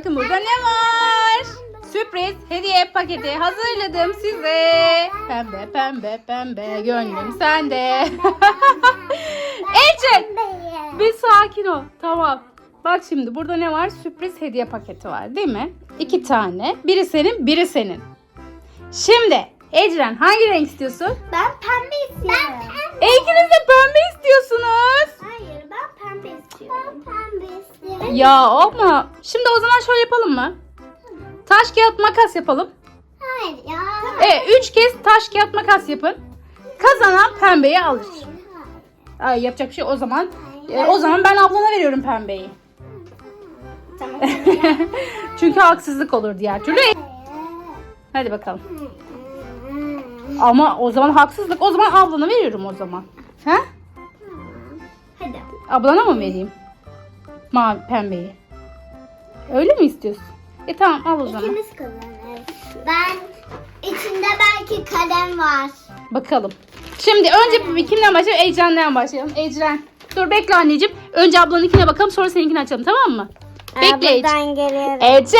bakın burada ne var? Sürpriz hediye paketi hazırladım size. Pembe pembe pembe gönlüm sende. Ece bir sakin ol. Tamam. Bak şimdi burada ne var? Sürpriz hediye paketi var değil mi? İki tane. Biri senin, biri senin. Şimdi Ecren hangi renk istiyorsun? Ben pembe istiyorum. Ben pembe. E, ikiniz de pembe istiyorsunuz. Ben pembe istiyorum. Ben pembe istiyorum. Ya ama şimdi o zaman şöyle yapalım mı? Taş kağıt makas yapalım. Hayır ya. Evet üç kez taş kağıt makas yapın. Kazanan pembeyi alır. Hayır. Ay, yapacak bir şey o zaman. e, o zaman ben ablana veriyorum pembeyi. Tamam. Çünkü haksızlık olur diğer türlü. Hadi bakalım. Ama o zaman haksızlık. O zaman ablana veriyorum o zaman. He? Hadi. Ablana mı vereyim? Mavi pembeyi. Öyle mi istiyorsun? E tamam al o zaman. İkimiz kullanırız. Ben içinde belki kalem var. Bakalım. Şimdi önce kimden başlayalım? Ecren'den başlayalım. Ecren. Dur bekle anneciğim. Önce ablanınkine bakalım sonra seninkini açalım tamam mı? Bekle Ece. geliyorum. Ece.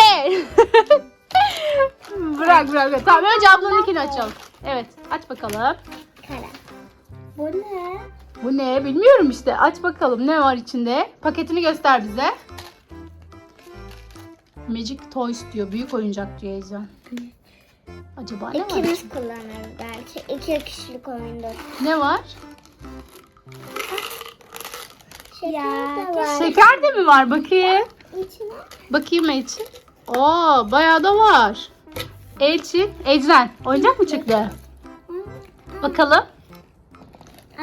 bırak bırak. bırak. Tamam önce ablanınkini açalım. Evet aç bakalım. Kalem. Bu ne? Bu ne bilmiyorum işte. Aç bakalım ne var içinde. Paketini göster bize. Magic Toys diyor. Büyük oyuncak diyor Ecren. Acaba ne var? İkimiz kullanırız belki. İki kişilik oyunda. Ne var? Şeker de var. Şeker de mi var? Bakayım. İçine. Bakayım Elçin. Oo bayağı da var. Elçin, Ecren oyuncak mı çıktı? Bakalım.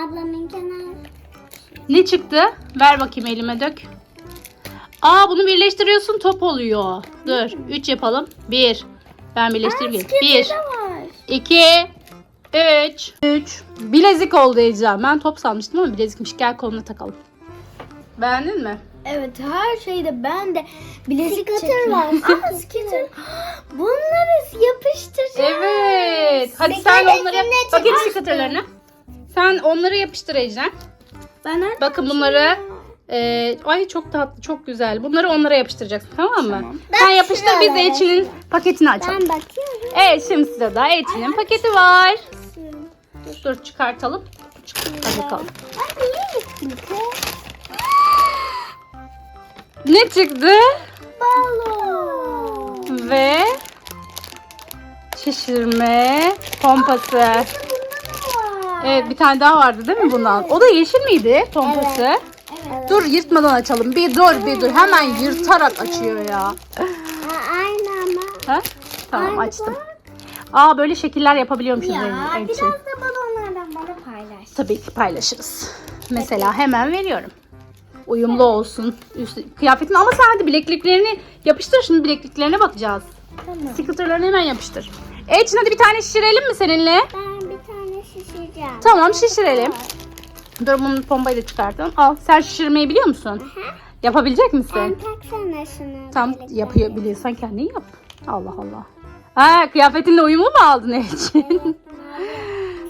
Ablamın kenar. Ne çıktı? Ver bakayım elime dök. Aa bunu birleştiriyorsun top oluyor. Dur 3 yapalım. 1. Ben birleştireyim. 1, var. 2, 3. 3. Bilezik oldu Ecren. Ben top sanmıştım ama bilezikmiş. Gel koluna takalım. Beğendin mi? Evet her şeyde ben de bilezik çektim. var. Aa skater. Bunları yapıştıracağım. Evet. Hadi sen tanesini onları de bakayım çıkarttım. skaterlarına. Sen onları yapıştır Ecren. Ben nereden Bakın bunları e, ay çok tatlı, çok güzel. Bunları onlara yapıştıracaksın tamam mı? Ben Sen yapıştır biz de şuralara Elçin'in paketini açalım. Ben bakıyorum. Evet şimdi sırada Elçin'in paketi var. Dur çıkartalım. Hadi bakalım. Ay niye gitti? Ne çıktı? Balon. Ve şişirme pompası. Evet bir tane daha vardı değil mi bundan? O da yeşil miydi pompası? Evet. Dur yırtmadan açalım. Bir dur bir dur. Hemen yırtarak açıyor ya. Aynı ama. Ha? Tamam Ay, açtım. Aa böyle şekiller yapabiliyormuşuz Ya biraz da balonlardan bana paylaş. Tabii ki paylaşırız. Mesela hemen veriyorum. Uyumlu olsun. Üst, kıyafetin ama sen hadi bilekliklerini yapıştır. Şimdi bilekliklerine bakacağız. Tamam. Stickerlarını hemen yapıştır. Elçin hadi bir tane şişirelim mi seninle? Ben şişireceğim. Tamam şişirelim. Dur bunun pombayı da çıkartalım. Al sen şişirmeyi biliyor musun? Yapabilecek misin? Sen taksana şunu. Tam yapıyor biliyorsan kendin yap. Allah Allah. Ha kıyafetinle uyumlu mu aldın Elçin?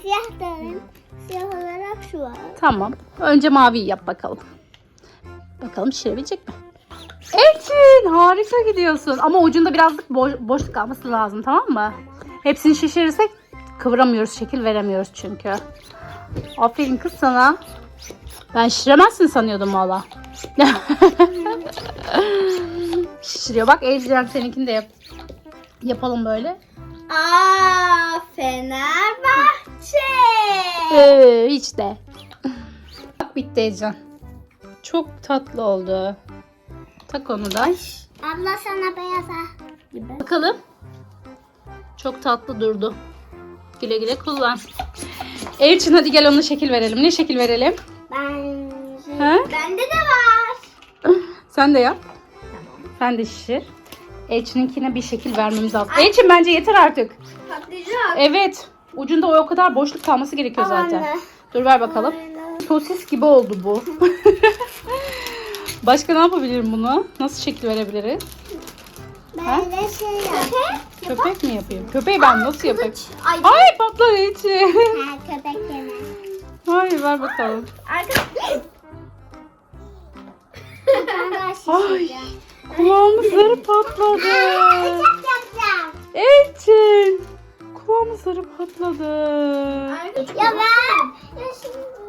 Siyah alayım. Siyah olarak şu var. tamam. Önce maviyi yap bakalım. Bakalım şişirebilecek mi? Elçin harika gidiyorsun. Ama ucunda birazcık boş, boşluk kalması lazım tamam mı? Hepsini şişirirsek kıvıramıyoruz, şekil veremiyoruz çünkü. Aferin kız sana. Ben şişiremezsin sanıyordum valla. Şişiriyor. Bak Ecren seninkini de yap. Yapalım böyle. Aa Fenerbahçe. Ee, hiç de. Bak bitti Ecren. Çok tatlı oldu. Tak onu da. Abla sana beyaz ha. Gibi. Bakalım. Çok tatlı durdu. Güle güle kullan. Elçin hadi gel ona şekil verelim. Ne şekil verelim? Ben Ha? Bende de var. Sen de yap. Sen de şişir. Elçin'inkine bir şekil vermemiz lazım. Elçin bence yeter artık. Patlayacak. Evet. Ucunda o kadar boşluk kalması gerekiyor Tamam zaten. anne. Dur ver bakalım. Sosis gibi oldu bu. Başka ne yapabilirim bunu? Nasıl şekil verebiliriz? Ha? Ben de şey yap. Köpek mi yapayım? Köpeği ben nasıl yapayım? Ay. Ay patlar Elçin. Ha köpek yeme. Hayır ver bakalım. Arka. Ben daha Ay. Kulağımızları patladı. Elçin. Kulağımızları patladı. Ya ben.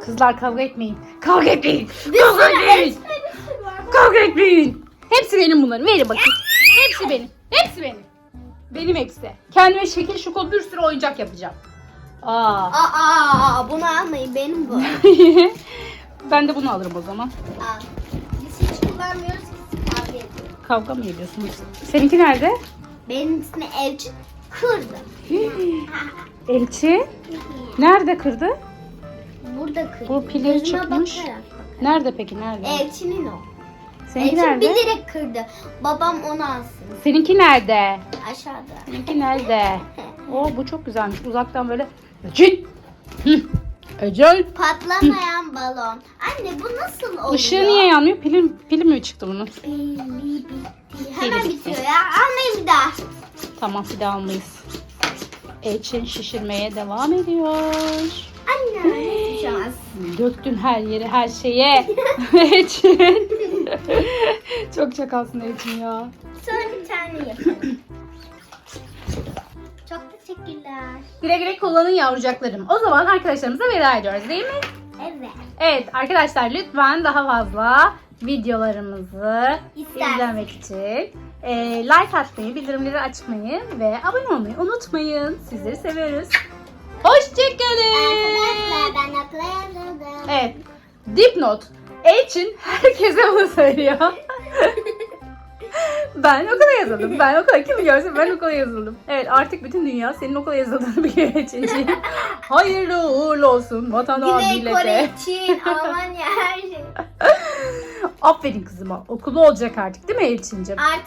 Kızlar kavga etmeyin. Kavga etmeyin. Kavga etmeyin. Kavga etmeyin. Hepsi benim bunların. Verin bakayım. Hepsi benim. Hepsi benim. Benim hepsi. Kendime şekil şukul bir sürü oyuncak yapacağım. Aa. Aa, bunu almayın benim bu. ben de bunu alırım o zaman. Al. Biz hiç kullanmıyoruz ki kavga ediyoruz. Kavga mı ediyorsunuz? Seninki nerede? Benim ismi Elçin kırdı. Elçi. Nerede kırdı? Burada kırdı. Bu pili Gözüme çıkmış. bakarak. Nerede peki nerede? Elçinin o. Seninki Elçin nerede? bilerek kırdı. Babam onu alsın. Seninki nerede? Aşağıda. Seninki nerede? Oo bu çok güzelmiş. Uzaktan böyle. Elçin. Hı. Ecel. Patlamayan balon. Anne bu nasıl oluyor? Işığı niye yanmıyor? Pili, pili mi çıktı bunun? Pili bitti. Hemen bitti. bitiyor ya. Almayın bir daha. Tamam bir daha almayız. Elçin şişirmeye devam ediyor. Anne? Döktün her yeri her şeye. Elçin. çok çakalsın Elçin ya. Sonra bir tane yapalım. Çok teşekkürler. Güle güle kullanın yavrucaklarım. O zaman arkadaşlarımıza veda ediyoruz değil mi? Evet. Evet arkadaşlar lütfen daha fazla videolarımızı İster. izlemek için e, like atmayı, bildirimleri açmayı ve abone olmayı unutmayın. Sizleri seviyoruz. Hoşçakalın. Arkadaşlar ben okula yazıldım. Evet. Dipnot. Elçin herkese bunu söylüyor. ben okula yazıldım. Ben okula kimi görse ben okula yazıldım. Evet artık bütün dünya senin okula yazıldığını biliyor Elçin'ciğim. Hayırlı uğurlu olsun vatana Güney Kore, millete. Çin, Almanya her şey. Aferin kızıma. Okulu olacak artık değil mi Elçin'ciğim? Artık